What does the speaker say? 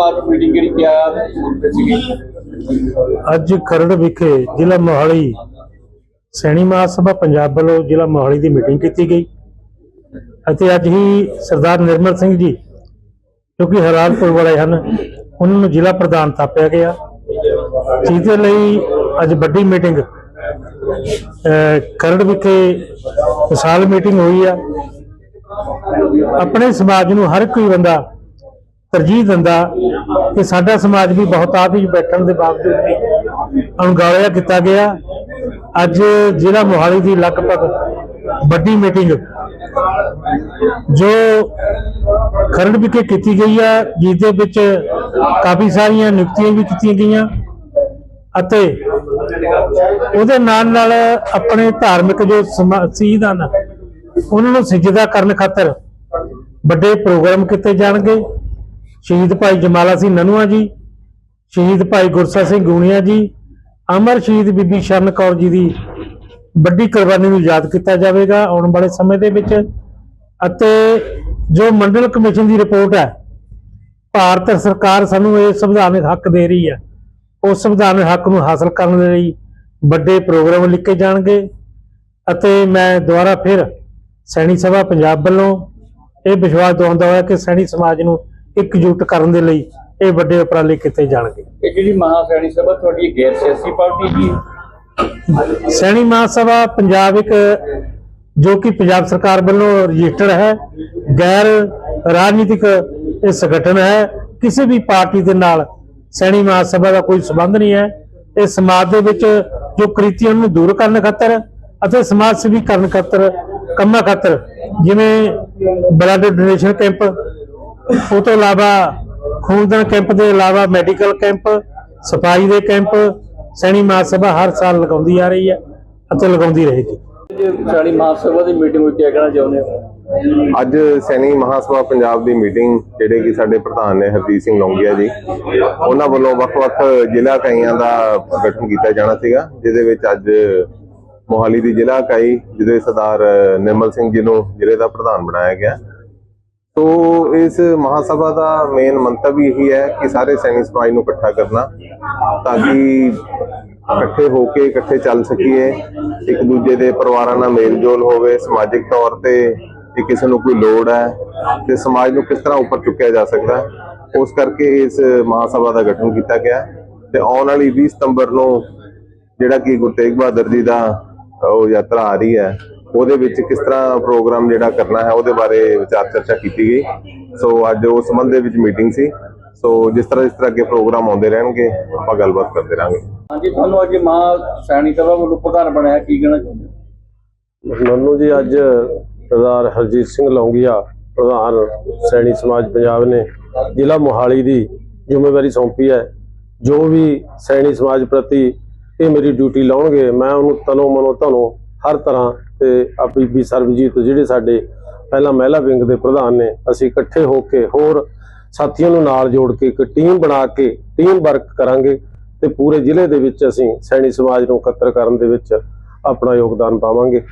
ਸਮਾਜ ਮੀਟਿੰਗ ਜਿਹੜੀ ਕਿਹਾ ਸੀਗੀ? ਅੱਜ ਖਰੜ ਵਿਖੇ ਜ਼ਿਲ੍ਹਾ ਮੋਹਾਲੀ ਸੈਣੀ ਮਹਾਸਭਾ ਪੰਜਾਬ ਵੱਲੋਂ ਜ਼ਿਲ੍ਹਾ ਮੋਹਾਲੀ ਦੀ ਮੀਟਿੰਗ ਕੀਤੀ ਗਈ। ਅਤੇ ਅੱਜ ਹੀ ਸਰਦਾਰ ਨਿਰਮਲ ਸਿੰਘ ਜੀ ਜੋ ਕਿ ਹਰਾਰਪੁਰ ਵਾਲੇ ਹਨ ਉਹਨਾਂ ਨੂੰ ਜ਼ਿਲ੍ਹਾ ਪ੍ਰਧਾਨ ਥਾਪਿਆ ਗਿਆ। ਜਿਹਦੇ ਲਈ ਅੱਜ ਵੱਡੀ ਮੀਟਿੰਗ ਅਹ, ਖਰੜ ਵਿਖੇ ਵਿਸ਼ਾਲ ਮੀਟਿੰਗ ਹੋਈ ਆ। ਆਪਣੇ ਸਮਾਜ ਨੂੰ ਹਰ ਕੋਈ ਬੰਦਾ ਤਰਜੀਹ ਦਿੰਦਾ ਕਿ ਸਾਡਾ ਸਮਾਜ ਵੀ ਬਹੁਤ ਹੀ ਬੈਠਣ ਦੇ ਬਾਵਜੂਦ ਵੀ ਅਣਗੌਲਿਆ ਕੀਤਾ ਗਿਆ। ਅੱਜ ਜ਼ਿਲ੍ਹਾ ਮੋਹਾਲੀ ਦੀ ਲਗਭਗ ਵੱਡੀ ਮੀਟਿੰਗ ਜੋ ਖਰੜ ਵਿਖੇ ਕੀਤੀ ਗਈ ਆ ਜਿਸ ਦੇ ਵਿੱਚ ਕਾਫੀ ਸਾਰੀਆਂ ਨਿਯੁਕਤੀਆਂ ਵੀ ਕੀਤੀਆਂ ਗਈਆਂ ਅਤੇ ਉਹਦੇ ਨਾਲ ਨਾਲ ਆਪਣੇ ਧਾਰਮਿਕ ਜੋ ਸਮਾ- ਸ਼ਹੀਦ ਹਨ ਉਹਨਾਂ ਨੂੰ ਸਿਜਦਾ ਕਰਨ ਖਾਤਰ ਵੱਡੇ ਪ੍ਰੋਗਰਾਮ ਕੀਤੇ ਜਾਣਗੇ। ਸ਼ਹੀਦ ਭਾਈ ਜਮਾਲਾ ਸਿੰਘ ਨਨੂਆ ਜੀ, ਸ਼ਹੀਦ ਭਾਈ ਗੁਰਸਾ ਸਿੰਘ ਗੂਣੀਆ ਜੀ, ਅਮਰ ਸ਼ਹੀਦ ਬੀਬੀ ਸ਼ਰਨ ਕੌਰ ਜੀ ਦੀ ਵੱਡੀ ਕੁਰਬਾਨੀ ਨੂੰ ਯਾਦ ਕੀਤਾ ਜਾਵੇਗਾ ਆਉਣ ਵਾਲੇ ਸਮੇਂ ਦੇ ਵਿੱਚ। ਅਤੇ ਜੋ ਮੰਡਲ ਕਮਿਸ਼ਨ ਦੀ ਰਿਪੋਰਟ ਹੈ, ਭਾਰਤ ਸਰਕਾਰ ਸਾਨੂੰ ਇਹ ਸੰਵਿਧਾਨਕ ਹੱਕ ਦੇ ਰਹੀ ਹੈ। ਉਸ ਸੰਵਿਧਾਨਕ ਹੱਕ ਨੂੰ ਹਾਸਲ ਕਰਨ ਦੇ ਲਈ ਵੱਡੇ ਪ੍ਰੋਗਰਾਮ ਲਿਖੇ ਜਾਣਗੇ। ਅਤੇ ਮੈਂ ਦੁਬਾਰਾ ਫਿਰ ਸੈਣੀ ਸਭਾ ਪੰਜਾਬ ਵੱਲੋਂ ਇਹ ਵਿਸ਼ਵਾਸ ਦਿਵਾਉਂਦਾ ਹੋਇਆ ਕਿ ਸੈਣੀ ਸਮਾਜ ਨੂੰ ਇਕਜੁੱਟ ਕਰਨ ਦੇ ਲਈ ਇਹ ਵੱਡੇ ਉਪਰਾਲੇ ਕੀਤੇ ਜਾਣਗੇ। ਇਹ ਜਿਹੜੀ ਮਹਾ ਸੈਣੀ ਸਭਾ ਤੁਹਾਡੀ ਗੈਰ ਸਿਆਸੀ ਪਾਰਟੀ ਜੀ ਸੈਣੀ ਮਹਾਸਭਾ ਪੰਜਾਬ ਇੱਕ ਜੋ ਕਿ ਪੰਜਾਬ ਸਰਕਾਰ ਵੱਲੋਂ ਰਜਿਸਟਰਡ ਹੈ ਗੈਰ ਰਾਜਨੀਤਿਕ ਇਹ ਸੰਗਠਨ ਹੈ ਕਿਸੇ ਵੀ ਪਾਰਟੀ ਦੇ ਨਾਲ ਸੈਣੀ ਮਹਾਸਭਾ ਦਾ ਕੋਈ ਸੰਬੰਧ ਨਹੀਂ ਹੈ। ਇਹ ਸਮਾਜ ਦੇ ਵਿੱਚ ਜੋ ਕ੍ਰਿਤੀਆਂ ਨੂੰ ਦੂਰ ਕਰਨ ਖਾਤਰ ਅਤੇ ਸਮਾਜ ਸੇਵੀ ਕਰਨ ਖਾਤਰ ਕੰਮਾਂ ਖਾਤਰ ਜਿਵੇਂ ਬਲੱਡ ਡੋਨੇਸ਼ਨ ਕੈਂਪ ਉਹ ਤੋਂ ਇਲਾਵਾ ਖੂਨਦਾਨ ਕੈਂਪ ਦੇ ਇਲਾਵਾ ਮੈਡੀਕਲ ਕੈਂਪ ਸਫ਼ਾਈ ਦੇ ਕੈਂਪ ਸੈਣੀ ਮਹਾਸਭਾ ਹਰ ਸਾਲ ਲਗਾਉਂਦੀ ਆ ਰਹੀ ਹੈ ਅਤੇ ਲਗਾਉਂਦੀ ਰਹੇਗੀ। ਸਭਾ ਦੀ ਮੀਟਿੰਗ ਵਿੱਚ ਕੀ ਕਹਿਣਾ ਚਾਹੁੰਦੇ ਹੋ? ਅੱਜ ਸੈਣੀ ਮਹਾਸਭਾ ਪੰਜਾਬ ਦੀ ਮੀਟਿੰਗ ਜਿਹੜੇ ਕਿ ਸਾਡੇ ਪ੍ਰਧਾਨ ਨੇ ਹਰਦੀਪ ਸਿੰਘ ਲੌਂਗੀਆ ਜੀ ਉਹਨਾਂ ਵੱਲੋਂ ਵੱਖ-ਵੱਖ ਜ਼ਿਲ੍ਹਾ ਇਕਾਈਆਂ ਦਾ ਗਠਨ ਕੀਤਾ ਜਾਣਾ ਸੀਗਾ ਜਿਹਦੇ ਵਿੱਚ ਅੱਜ ਮੋਹਾਲੀ ਦੀ ਜ਼ਿਲ੍ਹਾ ਇਕਾਈ ਜਿਹਦੇ ਸਰਦਾਰ ਨਿਰਮਲ ਸਿੰਘ ਜੀ ਨੂੰ ਜ਼ਿਲ੍ਹੇ ਦਾ ਪ੍ਰਧਾਨ ਬਣਾਇਆ ਗਿਆ। ਤੋ ਇਸ ਮਹਾਸਭਾ ਦਾ ਮੇਨ ਮੰਤਵ ਇਹੀ ਹੈ ਕਿ ਸਾਰੇ ਸੈਨਿਕ ਸਮਾਜ ਨੂੰ ਇਕੱਠਾ ਕਰਨਾ, ਤਾਂ ਕਿ ਇਕੱਠੇ ਹੋ ਕੇ, ਇਕੱਠੇ ਚੱਲ ਸਕੀਏ, ਇੱਕ ਦੂਜੇ ਦੇ ਪਰਿਵਾਰਾਂ ਨਾਲ ਮੇਲ ਜੋਲ ਹੋਵੇ, ਸਮਾਜਿਕ ਤੌਰ ਤੇ ਕਿ ਕਿਸੇ ਨੂੰ ਕੋਈ ਲੋੜ ਹੈ ਤੇ ਸਮਾਜ ਨੂੰ ਕਿਸ ਤਰ੍ਹਾਂ ਉੱਪਰ ਚੁੱਕਿਆ ਜਾ ਸਕਦਾ ਉਸ ਕਰਕੇ ਇਸ ਮਹਾਸਭਾ ਦਾ ਗਠਨ ਕੀਤਾ ਗਿਆ ਤੇ ਆਉਣ ਵਾਲੀ 20 ਸਤੰਬਰ ਨੂੰ ਜਿਹੜਾ ਕਿ ਗੁਰੂ ਤੇਗ ਬਹਾਦਰ ਜੀ ਦਾ ਉਹ ਯਾਤਰਾ ਆ ਰਹੀ ਹੈ ਉਹਦੇ ਵਿੱਚ ਕਿਸ ਤਰ੍ਹਾਂ ਪ੍ਰੋਗਰਾਮ ਜਿਹੜਾ ਕਰਨਾ ਹੈ ਉਹਦੇ ਬਾਰੇ ਵਿਚਾਰ ਚਰਚਾ ਕੀਤੀ ਗਈ। ਸੋ ਅੱਜ ਉਸ ਸੰਬੰਧ ਦੇ ਵਿੱਚ ਮੀਟਿੰਗ ਸੀ। ਸੋ ਜਿਸ ਤਰ੍ਹਾਂ ਇਸ ਤਰ੍ਹਾਂ ਅੱਗੇ ਪ੍ਰੋਗਰਾਮ ਆਉਂਦੇ ਰਹਿਣਗੇ ਆਪਾਂ ਗੱਲਬਾਤ ਕਰਦੇ ਰਹਾਂਗੇ। ਹਾਂਜੀ ਤੁਹਾਨੂੰ ਅੱਜ ਮਹਾ ਸੈਣੀ ਸਭਾ ਵੱਲੋਂ ਪ੍ਰਧਾਨ ਬਣਾਇਆ ਕੀ ਕਹਿਣਾ ਚਾਹੁੰਦੇ ਹੋ? ਮੈਨੂੰ ਜੀ ਅੱਜ ਸਰਦਾਰ ਹਰਜੀਤ ਸਿੰਘ ਲੌਂਗੀਆ ਪ੍ਰਧਾਨ ਸੈਣੀ ਸਮਾਜ ਪੰਜਾਬ ਨੇ ਜ਼ਿਲ੍ਹਾ ਮੋਹਾਲੀ ਦੀ ਜ਼ਿੰਮੇਵਾਰੀ ਸੌਂਪੀ ਹੈ। ਜੋ ਵੀ ਸੈਣੀ ਸਮਾਜ ਪ੍ਰਤੀ ਇਹ ਮੇਰੀ ਡਿਊਟੀ ਲਾਉਣਗੇ ਮੈਂ ਉਹਨੂੰ ਤਨੋਂ ਮਨੋਂ ਧਨੋਂ ਹਰ ਤਰ੍ਹਾਂ ਤੇ ਆ ਬੀਬੀ ਸਰਬਜੀਤ ਜਿਹੜੇ ਸਾਡੇ ਪਹਿਲਾਂ ਮਹਿਲਾ ਵਿੰਗ ਦੇ ਪ੍ਰਧਾਨ ਨੇ, ਅਸੀਂ ਇਕੱਠੇ ਹੋ ਕੇ ਹੋਰ ਸਾਥੀਆਂ ਨੂੰ ਨਾਲ ਜੋੜ ਕੇ ਇੱਕ ਟੀਮ ਬਣਾ ਕੇ ਟੀਮ ਵਰਕ ਕਰਾਂਗੇ ਤੇ ਪੂਰੇ ਜ਼ਿਲ੍ਹੇ ਦੇ ਵਿੱਚ ਅਸੀਂ ਸੈਣੀ ਸਮਾਜ ਨੂੰ ਇਕੱਤਰ ਕਰਨ ਦੇ ਵਿੱਚ ਆਪਣਾ ਯੋਗਦਾਨ ਪਾਵਾਂਗੇ।